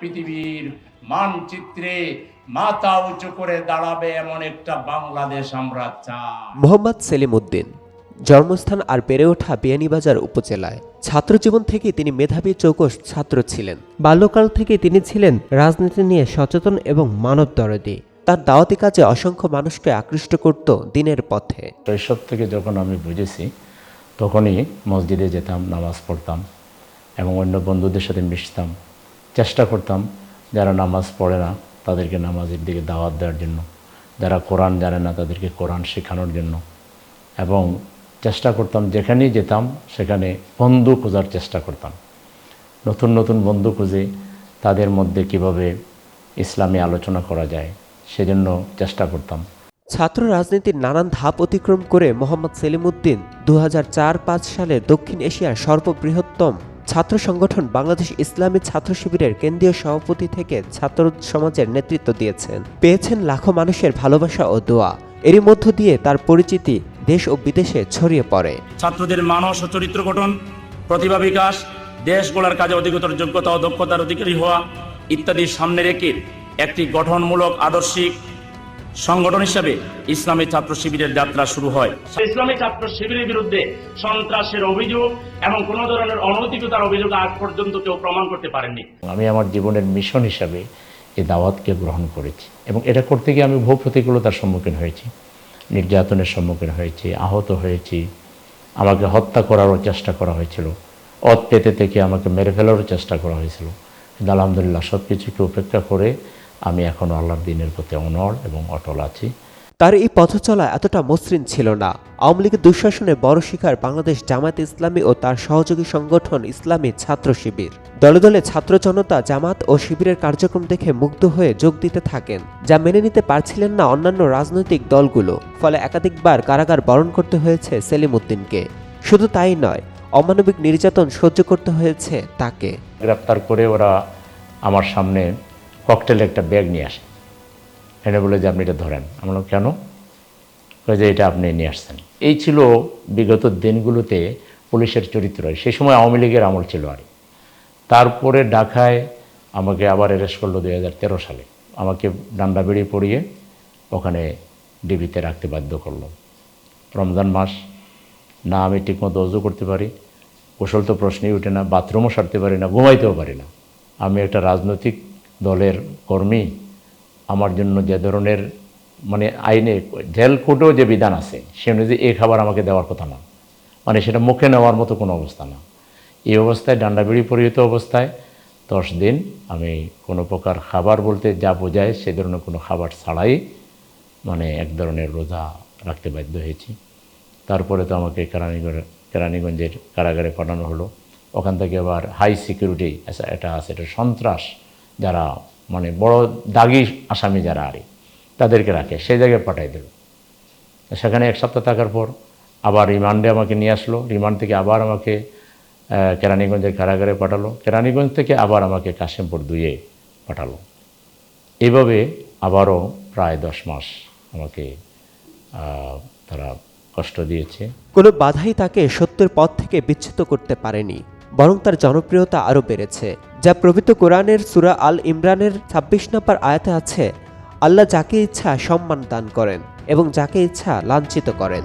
পৃথিবীর মানচিত্রে মাথা উঁচু করে দাঁড়াবে এমন একটা বাংলাদেশ আমরা চাই। মোহাম্মদ সেলিম উদ্দিন জন্মস্থান আর বেড়ে ওঠা বিয়ানীবাজার উপজেলায়। ছাত্রজীবন থেকে তিনি মেধাবী চৌকস ছাত্র ছিলেন। বাল্যকাল থেকে তিনি ছিলেন রাজনীতি নিয়ে সচেতন এবং মানব দরদি। তার দাওয়াতি কাজে অসংখ্য মানুষকে আকৃষ্ট করত দিনের পথে। শৈশব থেকে যখন আমি বুঝেছি তখনই মসজিদে যেতাম নামাজ পড়তাম এবং অন্য বন্ধুদের সাথে মিশতাম। চেষ্টা করতাম যারা নামাজ পড়ে না তাদেরকে নামাজের দিকে দাওয়াত দেওয়ার জন্য, যারা কোরআন জানে না তাদেরকে কোরআন শেখানোর জন্য। এবং চেষ্টা করতাম যেখানেই যেতাম সেখানে বন্ধু খোঁজার চেষ্টা করতাম। নতুন নতুন বন্ধু খুঁজে তাদের মধ্যে কীভাবে ইসলামী আলোচনা করা যায় সেজন্য চেষ্টা করতাম। ছাত্র রাজনীতির নানান ধাপ অতিক্রম করে মোহাম্মদ সেলিম উদ্দিন দু পাঁচ সালে দক্ষিণ এশিয়ার সর্ববৃহত্তম ছাত্র সংগঠন বাংলাদেশ ইসলামী ছাত্র শিবিরের কেন্দ্রীয় সভাপতি থেকে ছাত্র সমাজের নেতৃত্ব দিয়েছেন। পেয়েছেন লাখো মানুষের ভালোবাসা ও দোয়া। এরই মধ্য দিয়ে তার পরিচিতি দেশ ও বিদেশে ছড়িয়ে পড়ে। ছাত্রদের মানস ও চরিত্র গঠন, প্রতিভা বিকাশ, দেশ গড়ার কাজে অধিকতর যোগ্যতা ও দক্ষতার অধিকারী হওয়া ইত্যাদি সামনে রেখে একটি গঠনমূলক, আদর্শিক সংগঠন হিসাবে ইসলামী ছাত্র শিবিরের যাত্রা শুরু হয়। ইসলামী ছাত্র শিবিরের বিরুদ্ধে সন্ত্রাসের অভিযোগ এবং কোন ধরনের অনৈতিকতার অভিযোগ আজ পর্যন্ত কেউ প্রমাণ করতে পারেননি। আমি আমার জীবনের মিশন হিসাবে এই দাওয়াতকে গ্রহণ করেছি এবং এটা করতে গিয়ে আমি বহু প্রতিকূলতার সম্মুখীন হয়েছি নির্যাতনের সম্মুখীন হয়েছি আহত হয়েছি আমাকে হত্যা করারও চেষ্টা করা হয়েছিল অত পেতে থেকে আমাকে মেরে ফেলারও চেষ্টা করা হয়েছিল। কিন্তু আলহামদুলিল্লাহ সব কিছুকে উপেক্ষা করে আমি এখনও আল্লাহর দিনের প্রতি অনড় এবং অটল আছি। তার এই পথ চলা এতটা মসৃণ ছিল না। আওয়ামী লীগের দুঃশাসনে বড় শিকার বাংলাদেশ জামায়াত ইসলামী ও তার সহযোগী সংগঠন ইসলামী ছাত্র শিবির। দলে দলে ছাত্র জনতা জামাত ও শিবিরের কার্যক্রম দেখে মুগ্ধ হয়ে যোগ দিতে থাকেন যা মেনে নিতে পারছিলেন না অন্যান্য রাজনৈতিক দলগুলো ফলে একাধিকবার কারাগার বরণ করতে হয়েছে সেলিম উদ্দিনকে। শুধু তাই নয় অমানবিক নির্যাতন সহ্য করতে হয়েছে তাকে। গ্রেপ্তার করে ওরা আমার সামনে ককটেল একটা ব্যাগ নিয়ে আসে এনে বলে যে, আপনি এটা ধরেন। আমরা কেন? যে, এটা আপনি নিয়ে আসছেন। এই ছিল বিগত দিনগুলোতে পুলিশের চরিত্র। সেই সময় আওয়ামী লীগের আমল ছিল আর তারপরে ঢাকায় আমাকে আবার অ্যারেস্ট করল দু হাজার তেরো সালে। আমাকে ডান্ডা বেড়িয়ে পড়িয়ে ওখানে ডিবিতে রাখতে বাধ্য করল। রমজান মাস, না আমি ঠিকমতো অজু করতে পারি, গোসল তো প্রশ্নই ওঠে না, বাথরুমও সারতে পারি না, ঘুমাইতেও পারি না। আমি একটা রাজনৈতিক দলের কর্মী, আমার জন্য যে ধরনের মানে আইনে জেল কোর্টেও যে বিধান আছে, সে অনুযায়ী এই খাবার আমাকে দেওয়ার কথা না। মানে সেটা মুখে নেওয়ার মতো কোনো অবস্থা না। এই অবস্থায় ডান্ডাবিড়ি পরিহিত অবস্থায় দশ দিন আমি কোনো প্রকার খাবার বলতে যা বোঝায় সে ধরনের কোনো খাবার ছাড়াই মানে এক ধরনের রোজা রাখতে বাধ্য হয়েছি। তারপরে তো আমাকে কেরানীগঞ্জ কেরানীগঞ্জের কারাগারে পাঠানো হলো। ওখান থেকে আবার হাই সিকিউরিটি এটা আছে, এটা সন্ত্রাস যারা মানে বড় দাগি আসামি যারা আরে, তাদেরকে রাখে, সেই জায়গায় পাঠাই দিল। সেখানে এক সপ্তাহ থাকার পর আবার রিমান্ডে আমাকে নিয়ে আসলো। রিমান্ড থেকে আবার আমাকে কেরানীগঞ্জের কারাগারে পাঠালো। কেরানীগঞ্জ থেকে আবার আমাকে কাশিমপুর দুয়ে পাঠালো। এভাবে আবারও প্রায় দশ মাস আমাকে তারা কষ্ট দিয়েছে। কোনো বাধাই তাকে সত্যের পথ থেকে বিচ্যুত করতে পারেনি, বরং তার জনপ্রিয়তা আরও বেড়েছে। যা প্রভৃত কোরআনের সুরা আল ইমরানের ছাব্বিশ নম্বর আয়াতে আছে, আল্লাহ যাকে ইচ্ছা সম্মান দান করেন এবং যাকে ইচ্ছা লাঞ্ছিত করেন।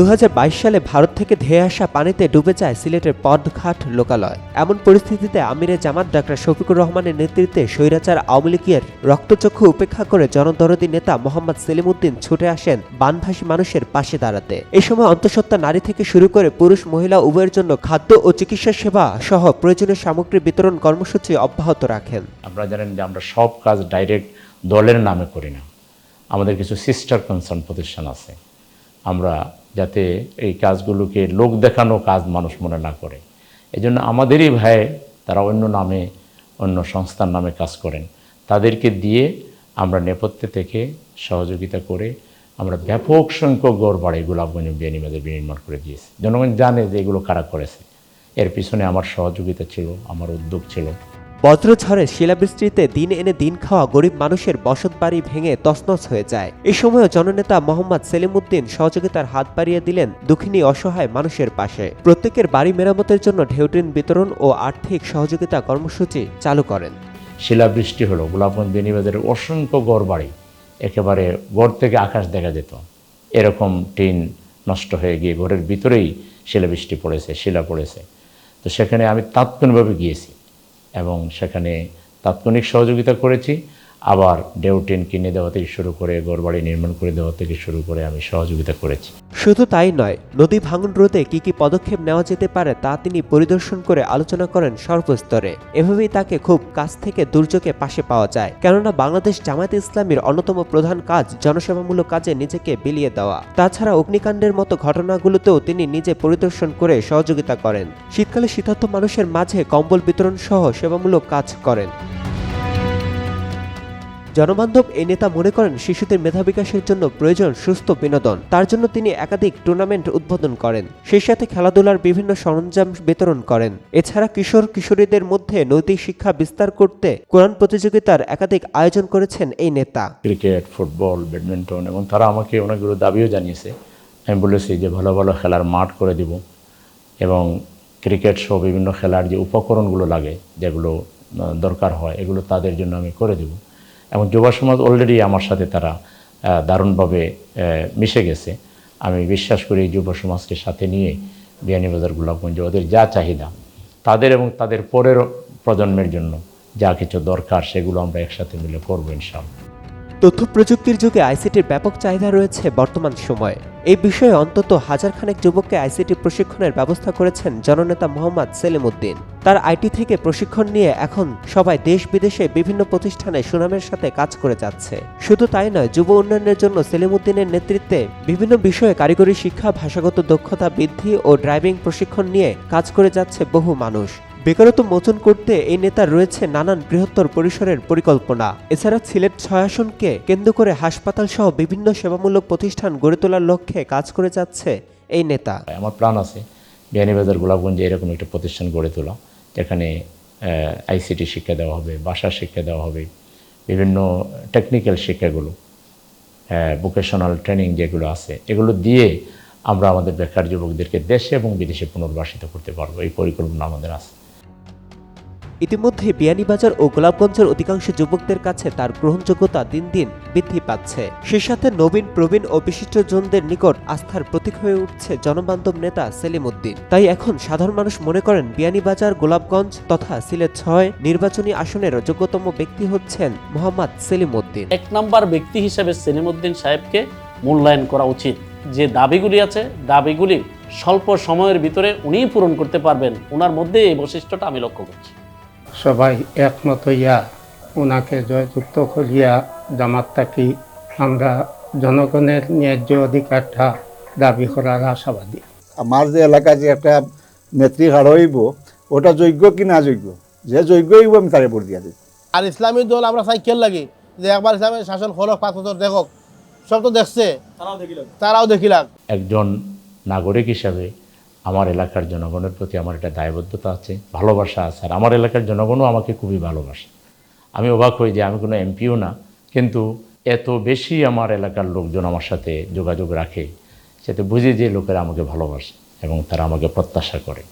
দু হাজার বাইশ সালে ভারত থেকে ধেয়ে আসা পানিতে ডুবে যায় সিলেটের পদঘাট লোকালয়। এমন পরিস্থিতিতে আমিরে জামাত ডাক্তার শফিকুর রহমানের নেতৃত্বে স্বৈরাচার আওয়ামী লীগের রক্তচক্ষু উপেক্ষা করে জনদরদী নেতা মোহাম্মদ সেলিম উদ্দিন ছুটে আসেন বানভাসী মানুষের পাশে দাঁড়াতে। এই সময় অন্তঃসত্ত্বা নারী থেকে শুরু করে পুরুষ, মহিলা উভয়ের জন্য খাদ্য ও চিকিৎসা সেবা সহ প্রয়োজনীয় সামগ্রী বিতরণ কর্মসূচি অব্যাহত রাখেন। আপনারা জানেন যে আমরা সব কাজ ডাইরেক্ট দলের নামে করি না। আমাদের কিছু সিস্টার কনসার্ন প্রতিষ্ঠান আছে। আমরা যাতে এই কাজগুলোকে লোক দেখানো কাজ মানুষ মনে না করে। এই জন্য আমাদেরই ভাই তারা অন্য নামে, অন্য সংস্থার নামে কাজ করেন। তাদেরকে দিয়ে আমরা নেপথ্যে থেকে সহযোগিতা করে আমরা ব্যাপক সংখ্যক গড় বাড়ি গোলাপগঞ্জ বিয়ানীবাজার বিনির্মাণ করে দিয়েছি। জনগণ জানে যে এগুলো কারা করেছে। এর পিছনে আমার সহযোগিতা ছিল, আমার উদ্যোগ ছিল। বজ্রঝড়ে শিলাবৃষ্টিতে দিন এনে দিন খাওয়া গরিব মানুষের বসত বাড়ি ভেঙে তছনছ হয়ে যায়। এ সময়ও জননেতা মোহাম্মদ সেলিমউদ্দিন সহযোগিতার হাত বাড়িয়ে দিলেন দুঃখিনী অসহায় মানুষের পাশে। প্রত্যেকের বাড়ি মেরামতের জন্য ঢেউটিন বিতরণ ও আর্থিক সহযোগিতা কর্মসূচি চালু করেন। শিলাবৃষ্টি হলো গোলাপগঞ্জ বেনিবাজারের অসংখ্য গড় বাড়ি। একেবারে গড় থেকে আকাশ দেখা যেত। এরকম টিন নষ্ট হয়ে গিয়ে ঘরের ভিতরেই শিলাবৃষ্টি পড়েছে, শিলা পড়েছে। তো সেখানে আমি তাৎক্ষণিকভাবে গিয়েছি। এবং সেখানে তাৎক্ষণিক সহযোগিতা করেছি। আবার ডেউটিন কিনে দেওয়া থেকে শুরু করে গড়বাড়ি নির্মাণ করে দেওয়া থেকে শুরু করে আমি সহযোগিতা করেছি। শুধু তাই নয়, নদী ভাঙন রোধে কি কি পদক্ষেপ নেওয়া যেতে পারে তা তিনি পরিদর্শন করে আলোচনা করেন সর্বস্তরে। এভাবেই তাকে খুব কাছ থেকে দুর্যোগে পাশে পাওয়া যায়। কেননা বাংলাদেশ জামায়াতে ইসলামীর অন্যতম প্রধান কাজ জনসেবামূলক কাজে নিজেকে বিলিয়ে দেওয়া। তাছাড়া অগ্নিকাণ্ডের মতো ঘটনাগুলোতেও তিনি নিজে পরিদর্শন করে সহযোগিতা করেন। শীতকালে শীতার্থ মানুষের মাঝে কম্বল বিতরণ সহ সেবামূলক কাজ করেন। জনবান্ধব এই নেতা মনে করেন শিশুদের মেধা বিকাশের জন্য প্রয়োজন সুস্থ বিনোদন। তার জন্য তিনি একাধিক টুর্নামেন্ট উদ্বোধন করেন। সেই সাথে খেলাধুলার বিভিন্ন সরঞ্জাম বিতরণ করেন। এছাড়া কিশোর কিশোরীদের মধ্যে নৈতিক শিক্ষা বিস্তার করতে কোরআন প্রতিযোগিতার একাধিক আয়োজন করেছেন এই নেতা। ক্রিকেট, ফুটবল, ব্যাডমিন্টন এবং তারা আমাকে অনেকগুলো দাবিও জানিয়েছে। আমি বলেছি যে ভালো ভালো খেলার মাঠ করে দিব এবং ক্রিকেট সহ বিভিন্ন খেলার যে উপকরণগুলো লাগে, যেগুলো দরকার হয়, এগুলো তাদের জন্য আমি করে দেব। এবং যুব সমাজ অলরেডি আমার সাথে তারা দারুণভাবে মিশে গেছে। আমি বিশ্বাস করি যুব সমাজকে সাথে নিয়ে বিয়ানীবাজার গোলাপগঞ্জ ওদের যা চাহিদা, তাদের এবং তাদের পরের প্রজন্মের জন্য যা কিছু দরকার সেগুলো আমরা একসাথে মিলে করব ইনশাআল্লাহ। তথ্য প্রযুক্তির যুগে আইসিটির ব্যাপক চাহিদা রয়েছে বর্তমান সময়ে। এই বিষয়ে অন্তত হাজার খানেক যুবককে আইসিটি প্রশিক্ষণের ব্যবস্থা করেছেন জননেতা মোহাম্মদ সেলিম উদ্দিন। তার আইটি থেকে প্রশিক্ষণ নিয়ে এখন সবাই দেশ বিদেশে বিভিন্ন প্রতিষ্ঠানে সুনামের সাথে কাজ করে যাচ্ছে। শুধু তাই নয়, যুব উন্নয়নের জন্য সেলিম উদ্দিনের নেতৃত্বে বিভিন্ন বিষয়ে কারিগরি শিক্ষা, ভাষাগত দক্ষতা বৃদ্ধি ও ড্রাইভিং প্রশিক্ষণ নিয়ে কাজ করে যাচ্ছে বহু মানুষ। বেকারত্ব মোচন করতে এই নেতার রয়েছে নানান বৃহত্তর পরিসরের পরিকল্পনা। এছাড়া সিলেট ছয় আসনকে কেন্দ্র করে হাসপাতাল সহ বিভিন্ন সেবামূলক প্রতিষ্ঠান গড়ে তোলার লক্ষ্যে কাজ করে যাচ্ছে এই নেতা। আমার প্ল্যান আছে বিয়ানীবাজার গোলাপগঞ্জে এরকম একটা প্রতিষ্ঠান গড়ে তোলা, যেখানে আইসিটি শিক্ষা দেওয়া হবে ভাষা শিক্ষা দেওয়া হবে, বিভিন্ন টেকনিক্যাল শিক্ষাগুলো ভোকেশনাল ট্রেনিং যেগুলো আছে, এগুলো দিয়ে আমরা আমাদের বেকার যুবকদেরকে দেশে এবং বিদেশে পুনর্বাসিত করতে পারব। এই পরিকল্পনা আমাদের আছে। ইতিমধ্যে বিয়ানীবাজার ও গোলাপগঞ্জের অধিকাংশ যুবকদের কাছে তার গ্রহণযোগ্যতা দিন দিন বৃদ্ধি পাচ্ছে। সে সাথে নবীন, প্রবীণ ও বিশিষ্টজনদের নিকট আস্থার প্রতীক হয়ে উঠছে জনবান্ধব নেতা সেলিম উদ্দিন। তাই এখন সাধারণ মানুষ মনে করেন বিয়ানীবাজার, গোলাপগঞ্জ তথা সিলেট ছয় নির্বাচনী আসনের যোগ্যতম ব্যক্তি হচ্ছেন মোহাম্মদ সেলিম উদ্দিন। এক নম্বর ব্যক্তি হিসেবে সেলিমউদ্দিন সাহেবকে মূল্যায়ন করা উচিত। যে দাবিগুলি আছে, দাবিগুলি স্বল্প সময়ের ভিতরে উনিই পূরণ করতে পারবেন। ওনার মধ্যে এই বৈশিষ্ট্যটা আমি লক্ষ্য করছি। সবাই একমত হইয়া ওনাকে জয়যুক্ত করিয়া জামাত থাকি আমরা জনগণের ন্যায্য অধিকারটা দাবি করার আশাবাদী। আমার যে এলাকায় যে একটা নেত্রী হার হইব ওটা যোগ্য কি না যোগ্য? যে যোগ্য হইব আমি তারে ভোট দিয়া দিই আর ইসলামী দল আমরা চাই কেল লাগি যে একবার ইসলামের শাসন হলো পাঁচ বছর দেখক সব তো দেখছে তারাও দেখিলাক একজন নাগরিক হিসাবে আমার এলাকার জনগণের প্রতি আমার একটা দায়বদ্ধতা আছে, ভালোবাসা আছে, আর আমার এলাকার জনগণও আমাকে খুবই ভালোবাসে। আমি অবাক হই যে আমি কোনো এমপিও না, কিন্তু এত বেশি আমার এলাকার লোকজন আমার সাথে যোগাযোগ রাখে সেটা বুঝে যে লোকেরা আমাকে ভালোবাসে এবং তারা আমাকে প্রত্যাশা করে।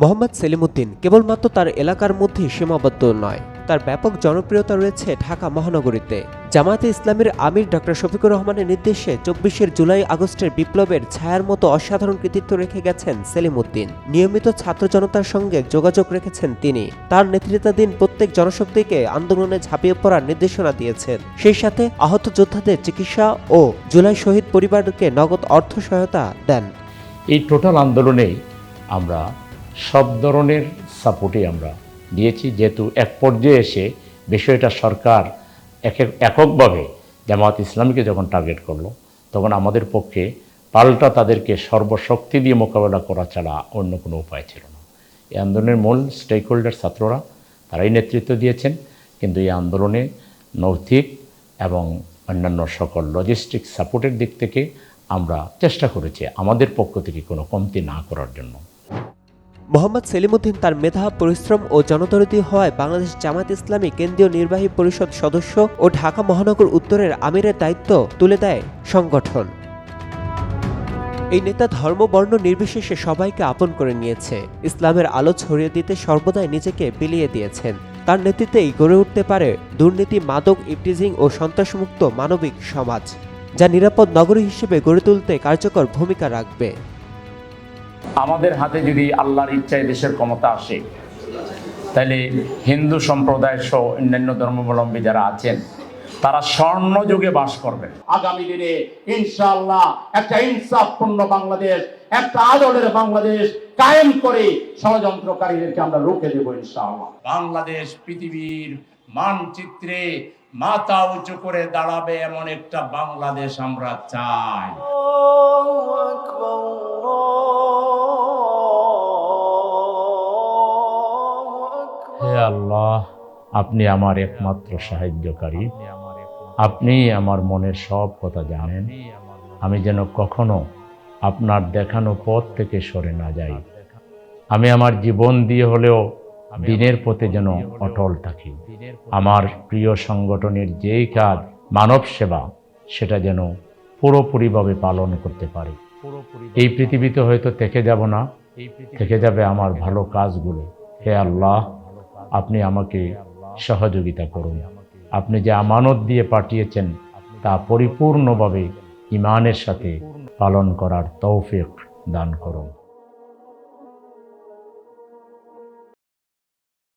মোহাম্মদ সেলিমউদ্দিন কেবলমাত্র তার এলাকার মধ্যেই সীমাবদ্ধ নয়। তার ব্যাপক জনপ্রিয়তা রয়েছে ঢাকা মহানগরীতে। জামায়াতে ইসলামের আমির ডক্টর শফিকুর রহমানের নির্দেশে চব্বিশের জুলাই আগস্টের বিপ্লবের ছায়ার মতো অসাধারণ কৃতিত্ব রেখে গেছেন সেলিমউদ্দিন নিয়মিত ছাত্র জনতার সঙ্গে যোগাযোগ রেখেছেন তিনি। তার নেতৃত্বাধীন প্রত্যেক জনশক্তিকে আন্দোলনে ঝাঁপিয়ে পড়ার নির্দেশনা দিয়েছেন। সেই সাথে আহত যোদ্ধাদের চিকিৎসা ও জুলাই শহীদ পরিবারকে নগদ অর্থ সহায়তা দেন। এই টোটাল আন্দোলনেই আমরা সব ধরনের সাপোর্টই আমরা দিয়েছি। যেহেতু এক পর্যায়ে এসে বিষয়টা সরকার এক এক- এককভাবে জামাত ইসলামীকে যখন টার্গেট করল, তখন আমাদের পক্ষে পাল্টা তাদেরকে সর্বশক্তি দিয়ে মোকাবেলা করা ছাড়া অন্য কোনো উপায় ছিল না। এই আন্দোলনের মূল স্টেক হোল্ডার ছাত্ররা, তারাই নেতৃত্ব দিয়েছেন। কিন্তু এই আন্দোলনে নৈতিক এবং অন্যান্য সকল লজিস্টিক সাপোর্টের দিক থেকে আমরা চেষ্টা করেছি আমাদের পক্ষ থেকে কোনো কমতি না করার জন্য। মোহাম্মদ সেলিমউদ্দিন তার মেধা, পরিশ্রম ও জনদরদী হওয়ায় বাংলাদেশ জামাত ইসলামী কেন্দ্রীয় নির্বাহী পরিষদ সদস্য ও ঢাকা মহানগর উত্তরের আমিরের দায়িত্ব তুলে দেয় সংগঠন। এই নেতা ধর্ম, বর্ণ নির্বিশেষে সবাইকে আপন করে নিয়েছে। ইসলামের আলো ছড়িয়ে দিতে সর্বদাই নিজেকে বিলিয়ে দিয়েছেন। তার নেতৃত্বেই গড়ে উঠতে পারে দুর্নীতি, মাদক, ইপটিজিং ও সন্ত্রাসমুক্ত মানবিক সমাজ, যা নিরাপদ নগরী হিসেবে গড়ে তুলতে কার্যকর ভূমিকা রাখবে। আমাদের হাতে যদি আল্লাহর ইচ্ছায় দেশের ক্ষমতা আসে তাহলে হিন্দু সম্প্রদায় সহ অন্যান্য ধর্মাবলম্বী যারা আছেন তারা স্বর্ণ যুগে বাস করবেন। আগামী দিনে ইনশাআল্লাহ একটা ইনসাফপূর্ণ বাংলাদেশ একটা আদলের বাংলাদেশ কায়েম করে ষড়যন্ত্রকারীদেরকে আমরা রুখে দেবো ইনশাআল্লাহ। বাংলাদেশ পৃথিবীর মানচিত্রে মাথা উঁচু করে দাঁড়াবে এমন একটা বাংলাদেশ আমরা চাই। হে আল্লাহ, আপনি আমার একমাত্র সাহায্যকারী। আপনি আমার মনের সব কথা জানেন। আমি যেন কখনো আপনার দেখানো পথ থেকে সরে না যাই। আমি আমার জীবন দিয়ে হলেও দিনের পথে যেন অটল থাকি। আমার প্রিয় সংগঠনের যেই কাজ মানব সেবা, সেটা যেন পুরোপুরিভাবে পালন করতে পারি। এই পৃথিবীতে হয়তো থেকে যাব না। থেকে যাবে আমার ভালো কাজগুলো। হে আল্লাহ আপনি আমাকে সহযোগিতা করুন। আপনি যে আমানত দিয়ে পাঠিয়েছেন, তা পরিপূর্ণভাবে ইমানের সাথে পালন করার তৌফিক দান করুন।